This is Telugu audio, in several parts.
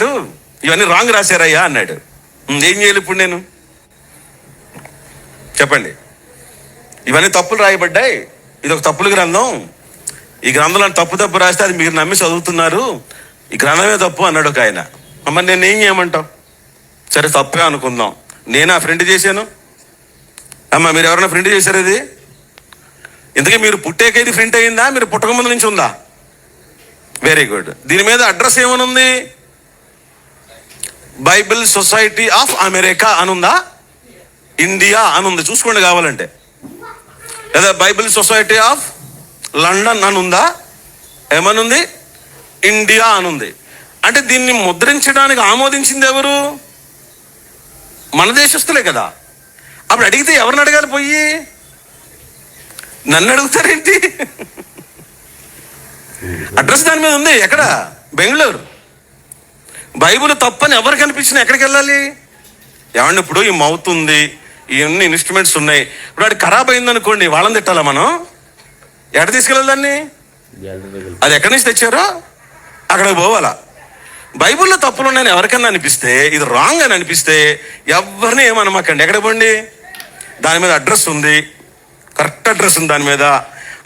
రాశారు? ఇవన్నీ రాంగ్ రాశారయ్యా అన్నాడు. ఏం చేయాలి ఇప్పుడు నేను? చెప్పండి. ఇవన్నీ తప్పులు రాయబడ్డాయి. ఇది ఒక తప్పుల గ్రంథం. ఈ గ్రంథంలో తప్పు తప్పు రాస్తే అది మీరు నమ్మి చదువుతున్నారు. ఈ గ్రంథమే తప్పు అన్నాడు ఒక ఆయన. అమ్మ నేను ఏం చేయమంటావు? సరే తప్పే అనుకుందాం. నేను ఆ ఫ్రెండ్ చేశాను? అమ్మ మీరు ఎవరైనా ఫ్రెండ్ చేశారు ఇది? ఇందుకే మీరు పుట్టాక ఇది ప్రింట్ అయిందా? మీరు పుట్టక ముందు నుంచి ఉందా? వెరీ గుడ్ దీని మీద అడ్రస్ ఏమనుంది? బైబిల్ సొసైటీ ఆఫ్ అమెరికా అనుందా? ఇండియా అనుంది. చూసుకోండి కావాలంటే. లేదా బైబిల్ సొసైటీ ఆఫ్ లండన్ అనుందా? ఏమనుంది? ఇండియా అనుంది. అంటే దీన్ని ముద్రించడానికి ఆమోదించింది ఎవరు? మన దేశస్తులే కదా. అప్పుడు అడిగితే ఎవరిని అడగాలి పోయి? నన్ను అడుగుతారేంటి? అడ్రస్ దాని మీద ఉంది. ఎక్కడ? బెంగళూరు. బైబిల్ తప్పని ఎవరు కనిపించినా ఎక్కడికి వెళ్ళాలి? ఏమండి ఇప్పుడు ఈ మౌత్ ఉంది ఇవన్నీ ఇన్స్ట్రుమెంట్స్ ఉన్నాయి. ఇప్పుడు వాడి ఖరాబ్ అయిందనుకోండి వాళ్ళని తిట్టాలా మనం? ఎక్కడ తీసుకెళ్ళాలి అది ఎక్కడి నుంచి తెచ్చారో? అక్కడికి పోవాలా? బైబిల్లో తప్పులు ఉన్నాయని ఎవరికన్నా అనిపిస్తే ఇది రాంగ్ అని అనిపిస్తే ఎవరిని ఏమనమాకండి? ఎక్కడ పోండి? దాని మీద అడ్రస్ ఉంది. కరెక్ట్ అడ్రస్ ఉంది దాని మీద.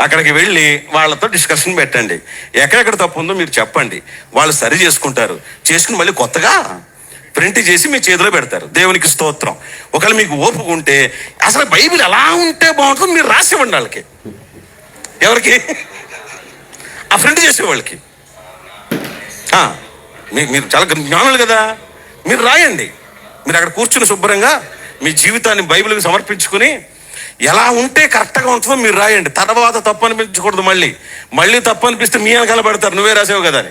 అక్కడికి వెళ్ళి వాళ్ళతో డిస్కషన్ పెట్టండి. ఎక్కడెక్కడ తప్పు ఉందో మీరు చెప్పండి. వాళ్ళు సరి చేసుకుంటారు. చేసుకుని మళ్ళీ కొత్తగా ప్రింట్ చేసి మీ చేతిలో పెడతారు. దేవునికి స్తోత్రం. ఒకవేళ మీకు ఓపిక ఉంటే అసలు బైబిల్ ఎలా ఉంటే బాగుంటుందో మీరు రాసివ్వండి వాళ్ళకి. ఎవరికి? ఆ ప్రింట్ చేసే వాళ్ళకి మీ- మీరు చాలా జ్ఞానులు కదా. మీరు రాయండి. మీరు అక్కడ కూర్చుని శుభ్రంగా మీ జీవితాన్ని బైబిల్కి సమర్పించుకుని ఎలా ఉంటే కరెక్ట్గా ఉంటుందో మీరు రాయండి. తర్వాత తప్పు అనిపించకూడదు మళ్ళీ. మళ్ళీ తప్పు అనిపిస్తే మీ వెనకాల పడతారు. నువ్వే రాసావు కదా అని.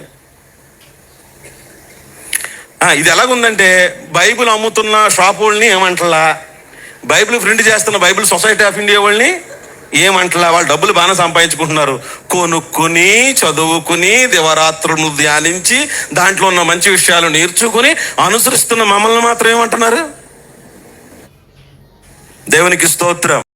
ఇది ఎలాగుందంటే బైబిల్ అమ్ముతున్న షాపుల్ని వాళ్ళని ఏమంటలా? బైబిల్ ప్రింట్ చేస్తున్న బైబిల్ సొసైటీ ఆఫ్ ఇండియా వాళ్ళని ఏమంటలా? వాళ్ళు డబ్బులు బాగానే సంపాదించుకుంటున్నారు. కొనుక్కుని చదువుకుని దివరాత్రులు ధ్యానించి దాంట్లో ఉన్న మంచి విషయాలు నేర్చుకుని అనుసరిస్తున్న మమ్మల్ని మాత్రం ఏమంటున్నారు? దేవునికి స్తోత్రం.